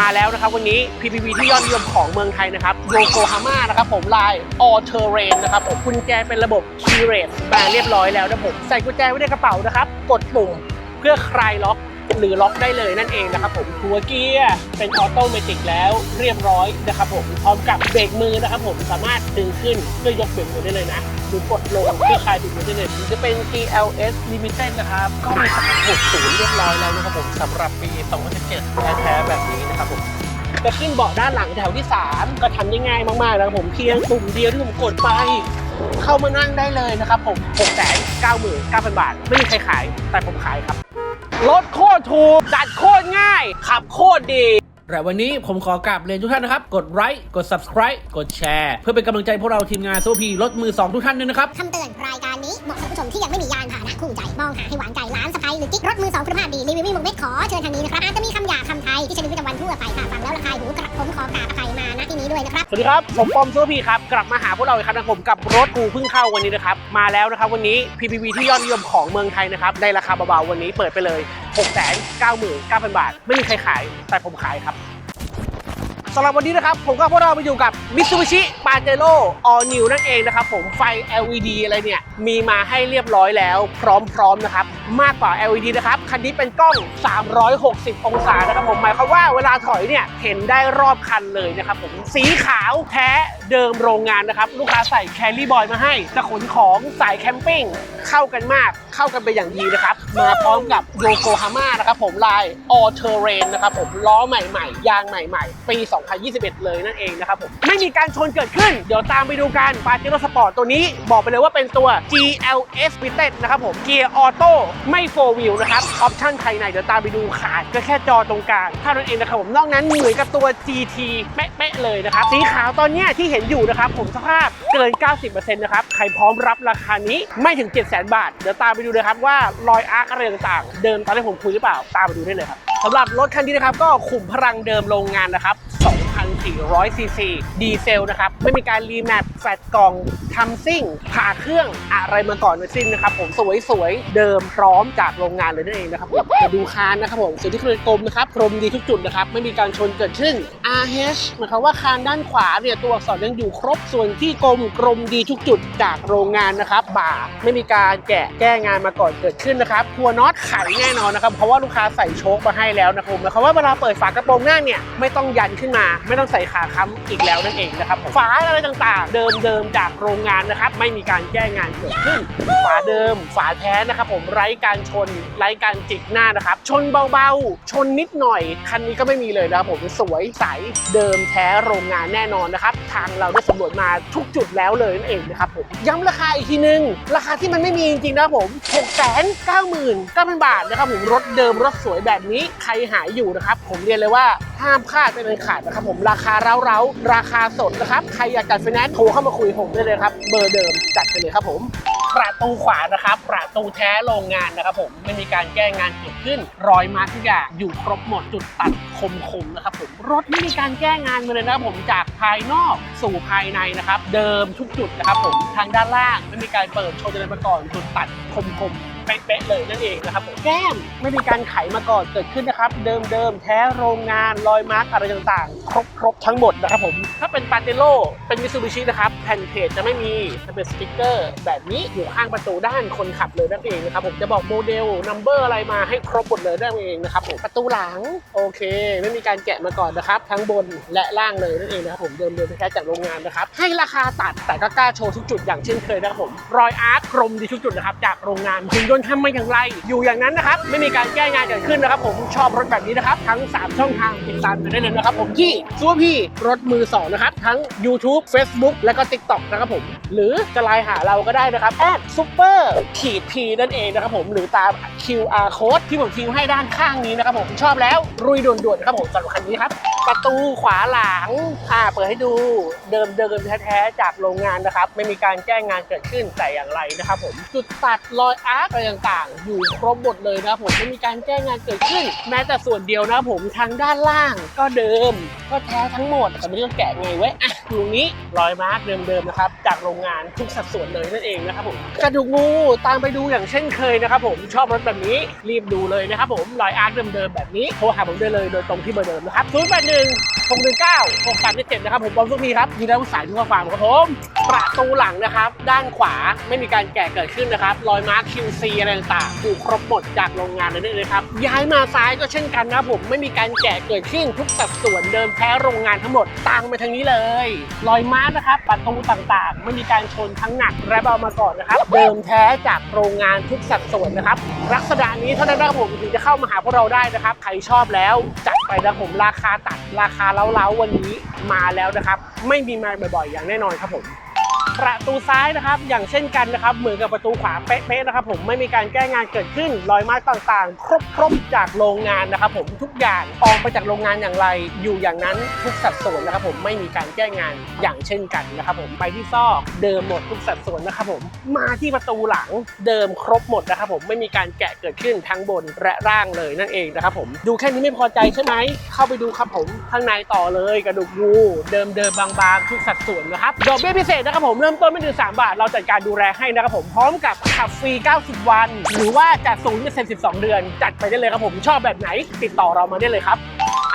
มาแล้วนะครับวันนี้ PPV ที่ยอดนิยมของเมืองไทยนะครับโยโกฮาม่านะครับผมลาย All Terrain นะครับผมกุญแจเป็นระบบ Key Rate มาเรียบร้อยแล้วนะผมใส่กุญแจไว้ในกระเป๋านะครับ กดปุ่มเพื่อคลายล็อก หรือล็อกได้เลยนั่นเองนะครับผมหัวเกียร์เป็นออโตเมติกแล้วเรียบร้อยนะครับผมพร้อมกับเบรกมือนะครับผมสามารถดึงขึ้นเพื่อยกเบรกมือได้เลยนะหรือกดลงเพื่อคลายเบรกมือได้เลยถึงจะเป็น TLS Limited นะครับก็มี360เรียบร้อยแล้วนะครับผมสำหรับปี2017แท้ๆแบบนี้นะครับผมจะขึ้นเบาะด้านหลังแถวที่ 3 ก็ทำได้ง่ายมากๆนะครับผมเพียงปุ่มเดียวที่ผมกดไปเข้ามานั่งได้เลยนะครับผม6 9 9 0 0 0 บาท ไม่มีใครขาย แต่ผมขายครับ รถโคตรถูกจัดโคตรง่าย ขับโคตรดีและวันนี้ผมขอกราบเรียนทุกท่านนะครับ กดไลค์กด subscribe กดแชร์ เพื่อเป็นกำลังใจพวกเราทีมงานโซพีรถมือ 2 ทุกท่านด้วยนะครับ คำเตือนรายการนี้เหมาะสำหรับผู้ชมที่ยังไม่มียานพาหนะ คู่ใจ มองหาให้หวานใจร้านสไปหรือกิ๊กรถมือสองคุณภาพดีรีวิวไม่หมกเม็ดขอเชิญทางนี้นะครับอาจจะมีคำหยาบคำไทยที่ใช้ในชีวิตประจำวันทั่วไปค่ะฟังแล้วระคายหูกระผมขอกราบอภัยมาณที่นี้ด้วยนะครับ สวัสดีครับ ผมปอมโซพีครับ กลับมาหาพวกเราอีกครั้งนะครับผมกับรถกูเพิ่งเข้าวันนี้นะครับ มาแล้วนะครับวันนี้ PPV ที่ยอดนิยมของเมืองไทยนะครับในราคาเบาๆวันนี้เปิดไปเลย6 9 9 9 0 0 0 บาท ไม่มีใครขาย แต่ผมขายครับสำหรับวันนี้นะครับ ผมก็พวกเราไปอยู่กับ Mitsubishi Pajero All New นั่นเองนะครับผมไฟ LED อะไรเนี่ย มีมาให้เรียบร้อยแล้ว พร้อมๆนะครับ มากกว่า LED นะครับคันนี้เป็นกล้อง 360 องศานะครับผมหมายความว่าเวลาถอยเนี่ยเห็นได้รอบคันเลยนะครับผมสีขาวแท้เดิมโรงงานนะครับ ลูกค้าใส่แคลรี่บอยมาให้จะขนของสายแคมปิ้งเข้ากันมากเข้ากันไปนอย่างดีนะครับ มาพร้อมกับโยโกฮาม่านะครับผมลาย All Terrain นะครับผมล้อใหม่ๆ ยางใหม่ๆ ปี 2021 เลยนั่นเองนะครับผมไม่มีการชนเกิดขึ้น เดี๋ยวตามไปดูกันปาเจโร่สปอร์ตตัวนี้บอกไปเลยว่าเป็นตัว GLS Limited นะครับผม เกียร์ออโต้ไม่โฟร์วิลนะครับ ออปชั่นภายในเดี๋ยวตามไปดูขาดก็แค่จอตรงกลางเท่านั้นเองนะครับผมนอกนั้นเหมือนกับตัว GT เป๊ะๆเลยนะครับ สีขาวตอนนี้ที่เห็นอยู่นะครับผมสภาพเกิน 90%นะครับ ใครพร้อมรับราคานี้ไม่ถึง 700,000 บาท เดี๋ยวตามไปดูเลยครับว่ารอยอาร์คอะไรต่างๆ เดิมตอนที่ผมคุยหรือเปล่า ตามไปดูได้เลยครับสำหรับรถคันนี้นะครับก็ขุมพลังเดิมโรงงานนะครับ 2,400ซีซีดีเซลนะครับ ไม่มีการรีแมปแฟลตกล่องทำซิ่งผ่าเครื่องอะไรมาก่อนทั้งสิ้นนะครับ ผมสวยๆ เดิมพร้อมจากโรงงานเลยนั่นเองนะครับผมมาดูคานนะครับผมส่วนที่เคยกลมนะครับกลมดีทุกจุดนะครับ ไม่มีการชนเกิดขึ้น RH หมายความว่าคานด้านขวาเนี่ยตัวอักษรยังอยู่ครบส่วนที่กลมกลมดีทุกจุดจากโรงงานนะครับบ่าไม่มีการแกะแก้งานมาก่อนเกิดขึ้นนะครับหัวน็อตไขแน่นอนนะครับเพราะว่าลูกค้าใส่โชคมาให้แล้วนะครับผมหมายความว่าเวลาเปิดฝากระโปรงหน้าเนี่ยไม่ต้องยันขึ้นมาไม่ต้องใส่ขาค้ำอีกแล้วนั่นเองนะครับผมฝาอะไรต่างๆ เดิมๆจากโรงงานนะครับไม่มีการแก้งานเกิดขึ้น ฝาเดิม ฝาแท้นะครับผมไร้การชนไร้การจิกหน้านะครับ ชนเบาๆ ชนนิดหน่อย คันนี้ก็ไม่มีเลยนะครับผมสวยใสเดิมแท้โรงงานแน่นอนนะครับ ทางเราได้สำรวจมาทุกจุดแล้วเลยนั่นเองนะครับผมย้ำราคาอีกทีนึง ราคาที่มันไม่มีจริงๆนะครับผม6 9 9 9 0 0 0 บาทนะครับผมรถเดิมรถสวยแบบนี้ใครหายอยู่นะครับผมเรียนเลยว่าห้ามพลาดเป็นอันขาดนะครับผมราคาเร้าๆราคาสดนะครับ ใครอยากจัดไฟแนนซ์โทรเข้ามาคุยผมได้เลยครับ เบอร์เดิมจัดไปเลยครับผม ประตูขวานะครับ ประตูแท้โรงงานนะครับผม ไม่มีการแก้งานเกิดขึ้น รอยมาทุกอย่างอยู่ครบหมดจุดตัดคมๆนะครับผมรถไม่มีการแก้งานมาเลยนะครับผมจากภายนอกสู่ภายในนะครับ เดิมทุกจุดนะครับผมทางด้านล่างไม่มีการเปิดโชว์เจริญมาก่อนจุดตัดคมๆ เป๊ะๆเลยนั่นเองนะครับผมแก้มไม่มีการไขมาก่อนเกิดขึ้นนะครับ เดิมๆแท้โรงงานรอยมาร์กอะไรต่างๆ ครบครบทั้งหมดนะครับผมถ้าเป็นปาเจโร่เป็นมิซูบิชินะครับแผ่นเพจจะไม่มีจะเป็นสติกเกอร์ แบบนี้อยู่ข้างประตูด้านคนขับเลยนั่นเองนะครับผมจะบอกโมเดลนัมเบอร์อะไรมาให้ครบหมดเลยนั่นเองนะครับผมประตูหลังโอเค ไม่มีการแกะมาก่อนนะครับ ทั้งบนและล่างเลยนั่นเองนะครับผมเดิมเดิมแท้ๆจากโรงงานนะครับ ให้ราคาตัดแต่ก็กล้าโชว์ทุกจุดอย่างเช่นเคยนะครับผมรอยอาร์ตกลมดีทุกจุดนะครับจากโรงงานคุณยนต์ทำมาอย่างไร อยู่อย่างนั้นนะครับ ไม่มีการแก้งานเกิดขึ้นนะครับ ผมชอบรถแบบนี้นะครับ ทั้ง 3 ช่องทางติดตามกันได้เลยนะครับ ผมที่ซูเปอร์พี่รถมือสองนะครับ ทั้ง YouTube Facebook แล้วก็ TikTok นะครับผม หรือจะไลน์หาเราก็ได้นะครับแอดซูเปอร์ขีดพีนั่นเองนะครับผมหรือตาม QR code ที่ผมทิ้งให้ด้านข้างนี้นะครับผมชอบแล้วรุยด่วนๆนะครับผมสำหรับคันนี้ครับประตูขวาหลังอ่าเปิดให้ดูเดิมเดิมๆแท้ๆจากโรงงานนะครับ ไม่มีการแก้งานเกิดขึ้นแต่อย่างไรนะครับผมจุดตัดรอยอาร์คต่างๆ อยู่ครบหมดเลยนะผมไม่มีการแก้งานเกิดขึ้น แม้แต่ส่วนเดียวนะผมทางด้านล่างก็เดิม ก็แท้ทั้งหมดแต่ไม่ต้องแกะไงไว้ยอะอยู่ตรงนี้รอยมาร์กเดิมๆนะครับจากโรงงานทุกสัดส่วนเลยนั่นเองนะครับผมกระดูกงูตามไปดูอย่างเช่นเคยนะครับผมชอบรถแบบนี้รีบดูเลยนะครับผมรอยอาร์คเดิมๆแบบนี้โทรหาผมได้เลยโดยตรงที่เบอร์เดิมนะครับ0 8 1 6 1 9 6 3 7นะครับผมบอมสุพีครับยีราสายทั่วฟาร์มครับผมประตูหลังนะครับ ด้านขวาไม่มีการแกะเกิดขึ้นนะครับรอยมาร์ค QC อะไรต่างๆอยู่ครบหมดจากโรงงานนั่นเองนะครับ ย้ายมาซ้ายก็เช่นกันนะผมไม่มีการแกะเกิดขึ้นทุกสัดส่วนเดิมแท้โรงงานทั้งหมดตางไปทางนี้เลยรอยมาร์นะครับประตูต่างๆ ไม่มีการชนทั้งหนักและเบามาก่อนนะครับ เดิมแท้จากโรงงานทุกสัดส่วนนะครับลักษณะนี้เท่านั้นนะครับผมถึงจะเข้ามาหาพวกเราได้นะครับใครชอบแล้วจัดไปนะผมราคาตัดราคาเล้าๆวันนี้มาแล้วนะครับ ไม่มีมาบ่อยๆ อย่างแน่นอนครับผม ประตูซ้ายนะครับ อย่างเช่นกันนะครับ เหมือนกับประตูขวาเป๊ะๆนะครับ ผมไม่มีการแก้งานเกิดขึ้น รอยมาร์กต่างๆ ครบครบจากโรงงานนะครับ ผมทุกอย่างออกไปจากโรงงานอย่างไร อยู่อย่างนั้นทุกสัดส่วนนะครับ ผมไม่มีการแก้งานอย่างเช่นกันนะครับผมไปที่ซอกเดิมหมดทุกสัดส่วนนะครับผมมาที่ประตูหลังเดิมครบหมดนะครับ ผมไม่มีการแกะเกิดขึ้นทั้งบนและล่างเลยนั่นเองนะครับ ผมดูแค่นี้ไม่พอใจใช่ไหมเข้าไปดูครับผมข้างในต่อเลยกระดูกงูเดิมเดิมๆบางๆ ทุกสัดส่วนนะครับดอกเบี้ยพิเศษนะครับผมเริ่มต้นไม่ถึง 3 บาท เราจัดการดูแลให้นะครับผม พร้อมกับขับฟรี 90 วัน หรือว่าจัดศูนย์เปอร์เซ็น12 เดือน จัดไปได้เลยครับผม ชอบแบบไหน ติดต่อเรามาได้เลยครับ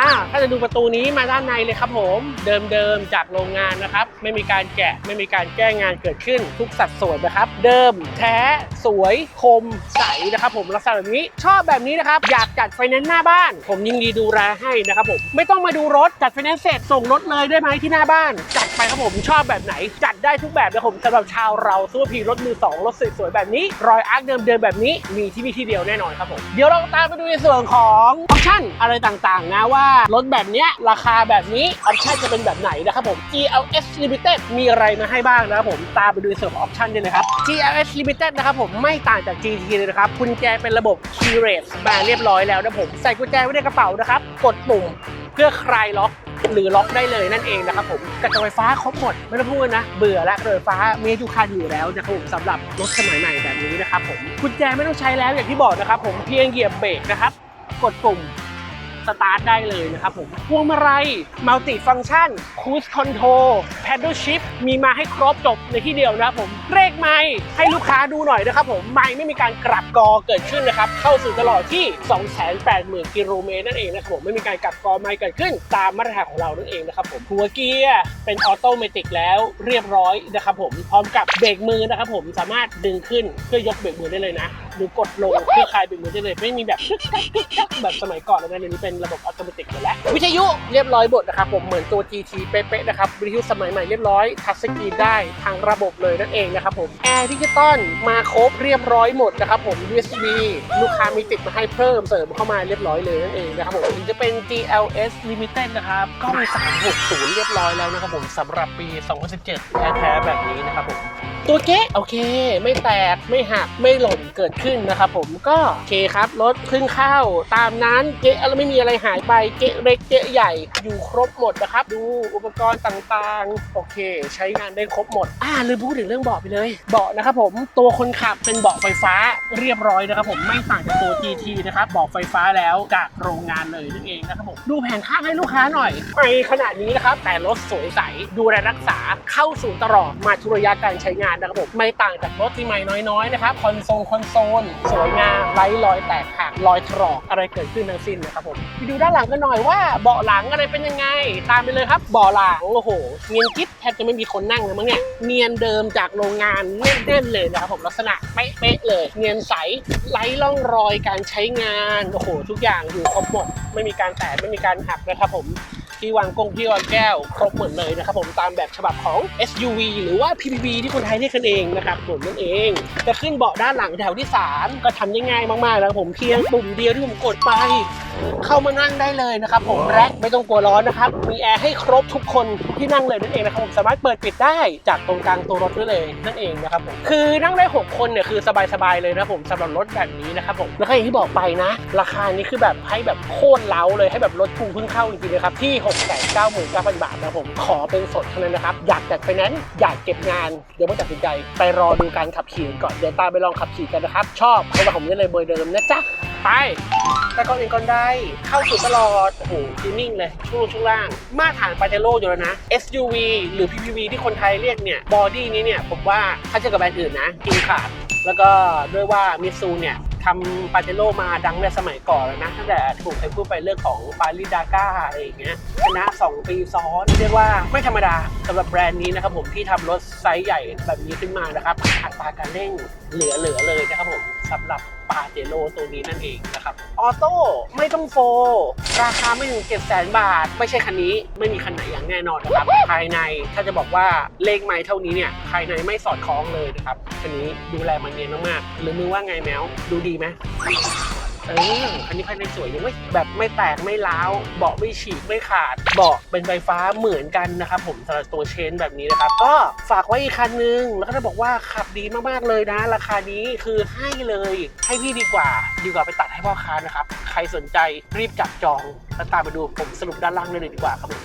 อ่าถ้าจะดูประตูนี้มาด้านในเลยครับผม เดิมๆจากโรงงานนะครับ ไม่มีการแกะ ไม่มีการแก้งานเกิดขึ้นทุกสัดส่วนนะครับ เดิมแท้ สวยคมใสนะครับผมลักษณะแบบนี้ ชอบแบบนี้นะครับ อยากจัดไฟแนนซ์หน้าบ้าน ผมยินดีดูแลให้นะครับผม ไม่ต้องมาดูรถจัดไฟแนนซ์เสร็จส่งรถเลยได้ไหมที่หน้าบ้านจ ไปครับผมชอบแบบไหน จัดได้ทุกแบบนะผมสำหรับชาวเราซูเปอร์พีรถมือสองรถสวยๆแบบนี้ รอยอาร์คเดิมๆแบบนี้มีที่นี่ที่เดียวแน่นอนครับผมเดี๋ยวเราตามไปดูในส่วนของออปชั่นอะไรต่างๆ นะว่ารถแบบเนี้ยราคาแบบนี้ออปชั่นจะเป็นแบบไหนนะครับผม GLS Limited มีอะไรมาให้บ้างนะครับผมตามไปดูในส่วนของออปชั่นเลยนะครับ GLS Limited นะครับผมไม่ต่างจาก GT เลยนะครับกุญแจเป็นระบบ Key Rate มาเรียบร้อยแล้วนะผมใส่กุญแจไว้ในกระเป๋านะครับกดปุ่มเพื่อคลายล็อก หรือล็อกได้เลยนั่นเองนะครับผมกระจกไฟฟ้าครบหมดไม่ต้องพูดนะเบื่อและกระจกไฟฟ้ามีให้ทุคันอยู่แล้วนะครับผมสำหรับรถสมัยใหม่แบบนี้นะครับผมกุญแจไม่ต้องใช้แล้วอย่างที่บอกนะครับผมเพียงเหยียบเบรกนะครับกดปุ่ม สตาร์ทได้เลยนะครับผมพวงมาลัยมัลติฟัง c t ชันคูสคอนโทรแพด l ชิ f มีมาให้ครบจบในที่เดียวนะครับผมเลขไม้ให้ลูกค้าดูหน่อยนะครับผมไม้ไม่มีการกลับกอเกิดขึ้นนะครับ เข้าสู่ตลอดที่ 280,000 กิโลเมตรนั่นเองนะครับผมไม่มีการกลับกอไม้เกิดขึ้น ตามมาตรฐานของเรานั่นเองนะครับผมหัวเกียร์เป็นออโตเมติกแล้วเรียบร้อยนะครับผมพร้อมกับเบรกมือนะครับผมสามารถดึงขึ้นเพื่อยกเบรกมือได้เลยนะหรือกดลงเพื่อคลายเบรกมือได้เลย ไม่มีแบบแบบสมัยก่อนแล้วนะเดี๋ยวนี้เป็นระบบอัตโนมัติหมดแล้ว วิทยุเรียบร้อยหมดนะครับผมเหมือนตัว GT เป๊ะๆนะครับวิทยุสมัยใหม่เรียบร้อยทัชสกรีนได้ทางระบบเลยนั่นเองนะครับผมแอร์ดิจิตอลมาครบเรียบร้อยหมดนะครับผม USB ลูกค้ามีติดมาให้เพิ่มเสริมเข้ามาเรียบร้อยเลยนั่นเองนะครับผมถึงจะเป็น GLS Limited นะครับกล้อง360 เรียบร้อยแล้วนะครับผมสำหรับปี 2017 แท้ๆแบบนี้นะครับผม ตัวเก๊ะโอเค ไม่แตกไม่หักไม่หล่นเกิดขึ้นนะครับผมก็โอเคครับรถพิ่งเข้าตามนั้นเก๊ะไม่มีอะไรหายไปเก๊ะเล็กเก๊ะใหญ่อยู่ครบหมดนะครับ ดูอุปกรณ์ต่างๆ โอเค ใช้งานได้ครบหมด อ่าลืมพูดถึงเรื่องเบาะไปเลยเบาะนะครับผมตัวคนขับเป็นเบาะไฟฟ้าเรียบร้อยนะครับผมไม่ต่างจากตัว GT นะครับเบาะไฟฟ้าแล้วจากโรงงานเลยนั่นเองนะครับผมดูแผงข้างให้ลูกค้าหน่อยไปขนาดนี้นะครับแต่รถสวยใสดูแลรักษาเข้าสู่ตลอดมาทุระยะการใช้งานนะครับผมไม่ต่างจากรถที่ใหม่น้อยๆนะครับคอนโซลคอนโซลสวยงามไร้รอยแตกหักรอยถลอกอะไรเกิดขึ้นทั้งสิ้นนะครับผมไปดูด้านหลังกันหน่อยว่าเบาะหลังอะไรเป็นยังไง ตามไปเลยครับเบาะหลังโอ้โหเนียนกิ๊บแทบจะไม่มีคนนั่งเลยมั้งเนี่ยเนียนเดิมจากโรงงานแน่นๆเลยนะครับผมลักษณะเป๊ะๆเลย เนียนใสไร้ร่องรอยการใช้งานโอ้โหทุกอย่างอยู่ครบหมดไม่มีการแตกไม่มีการหักนะครับผม ที่วางกงที่วางแก้ว ครบหมดเลยนะครับผมตามแบบฉบับของ SUV หรือว่า PPV ที่คนไทยเรียกกันเองนะครับผมนั่นเอง จะขึ้นเบาะด้านหลังแถวที่ 3 ก็ทำได้ง่ายมากๆนะครับผมเพียงปุ่มเดียวที่ผมกดไปเข้ามานั่งได้เลยนะครับผมแร็คไม่ต้องกลัวร้อนนะครับ มีแอร์ให้ครบทุกคนทุกที่นั่งเลยนั่นเองนะครับผมสามารถเปิดปิดได้จากตรงกลางตัวรถได้เลยนั่นเองนะครับผมคือนั่งได้ 6 คนเนี่ยคือสบายๆเลยนะครับผมสำหรับรถแบบนี้นะครับผมแล้วก็อย่างที่บอกไปนะ ราคานี้คือแบบให้แบบโคตรเล้าเลยให้แบบรถกูเพิ่งเข้าจริงๆนะครับที่6,99,000 บาทนะผมขอเป็นสดเท่านั้นนะครับ อยากจัดไฟแนนซ์อยากเก็บงาน เดี๋ยวไม่ตัดสินใจ ไปรอดูการขับขี่ก่อนเดี๋ยวตามไปลองขับขี่กันนะครับ ชอบเพราะว่าผมได้เลยเบอร์เดิมนะจ๊ะไปแต่ก่อนอื่นก่อนได้ เข้าสู่ตลอดโอ้โหฟีนิ่งเลยช่วงช่วงล่าง มาตรฐานปาเจโร่อยู่แล้วนะ SUV หรือ PPV ที่คนไทยเรียกเนี่ยบอดี้นี้เนี่ยผมว่าถ้าเทียบกับแบรนด์อื่นนะกินขาดแล้วก็ด้วยว่ามิซูเนี่ย ทำปาเจโร่มาดังในสมัยก่อนแล้วนะตั้งแต่ถูกเคยพูดไปเรื่องของปาลิดาก้าอะไรอย่างเงี้ยชนะ 2 ปีซ้อนเรียกว่าไม่ธรรมดาสำหรับแบรนด์นี้นะครับผมที่ทำรถไซส์ใหญ่แบบนี้ขึ้นมานะครับอัตราการเร่งเหลือๆเลยนะครับผม สำหรับปาเจโร่ตัวนี้นั่นเองนะครับ ออโต้ไม่ต้องโฟ ราคาไม่ถึง 7 0 0 0 0 บาท ไม่ใช่คันนี้ ไม่มีคันไหนอย่างแน่นอนนะครับ ภายในถ้าจะบอกว่าเลขไม้เท่านี้เนี่ย ภายในไม่สอดคล้องเลยนะครับ คันนี้ดูแลมันเนียนมากๆ หรือมือว่าไงแมว ดูดีไหม เออคันนี้ภายในสวยยังไม่แบบไม่แตกไม่ร้าวเบาะไม่ฉีกไม่ขาดเบาะเป็นไฟฟ้าเหมือนกันนะครับผมสำหรับตัวเชนแบบนี้นะครับก็ฝากไว้อีกคันนึงแล้วก็จะบอกว่าขับดีมากๆเลยนะ ราคานี้คือให้เลยให้พี่ดีกว่า ดีกว่าไปตัดให้พ่อค้านะครับใครสนใจรีบจับจองแล้วตามไปดูผมสรุปด้านล่างได้เลยดีกว่าครับผม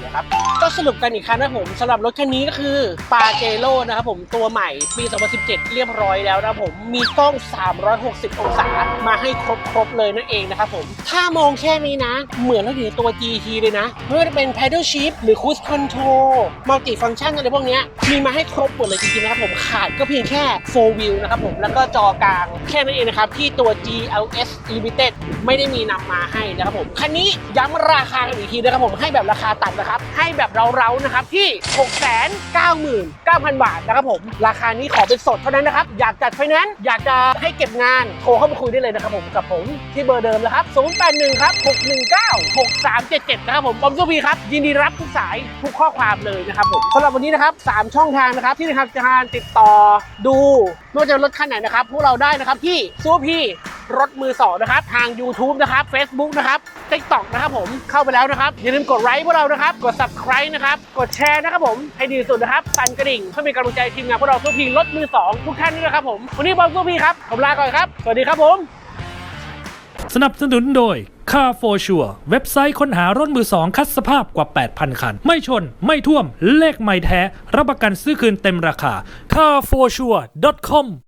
ไปตามไปเลยครับ ก็สรุปกันอีกครั้งนะผมสำหรับรถคันนี้ก็คือปาเจโร่นะครับผมตัวใหม่ปี 2017 เรียบร้อยแล้วนะผมมีกล้อง 360 องศามาให้ครบครบๆเลยนั่นเองนะครับผมถ้ามองแค่นี้นะ เหมือนเราอยู่ในตัว GT เลยนะไม่ว่าจะเป็น Paddle Shift หรือ Cruise Control Multi Function อะไรพวกนี้มีมาให้ครบหมดเลยจริงๆนะครับผมขาดก็เพียงแค่4 wheel นะครับผมแล้วก็จอกลางแค่นั้นเองนะครับที่ตัว GLS Limited ไม่ได้มีนำมาให้นะครับผมคันนี้ย้ำราคากันอีกทีนะครับผมให้แบบราคาตัดนะครับให้แบบเราๆนะครับที่ 699,000 บาทนะครับผม ราคานี้ขอเป็นสดเท่านั้นนะครับ อยากจัดไฟแนนซ์อยากจะให้เก็บงานโทรเข้ามาคุยได้เลยนะครับผมกับผมที่เบอร์เดิมนะครับ 081 ครับ 619 6377 นะครับผมบอมซูพีครับ ยินดีรับทุกสายทุกข้อความเลยนะครับผมสำหรับวันนี้นะครับ 3 ช่องทางนะครับที่ทางการติดต่อดูไม่ว่าจะรถคันไหนนะครับพวกเราได้นะครับที่ซูพี รถมือสองนะครับ ทาง YouTube นะครับ Facebook นะครับ TikTok นะครับผมเข้าไปแล้วนะครับ อย่าลืมกดไลค์พวกเรานะครับ กด Subscribe นะครับ กดแชร์นะครับผม ให้ดีสุดนะครับ สั่นกระดิ่ง เพื่อเป็นกำลังใจทีมงานพวกเราซูพีรถมือสองทุกท่านด้วยนะครับผม วันนี้บอมซูพีครับ ผมลาก่อนครับ สวัสดีครับผม สนับสนุนโดย Car for Sure เว็บไซต์ค้นหารถมือสองคัดสภาพกว่า 8,000 คัน ไม่ชน ไม่ท่วม เลขไม่แท้ รับประกันซื้อคืนเต็มราคา carforsure.com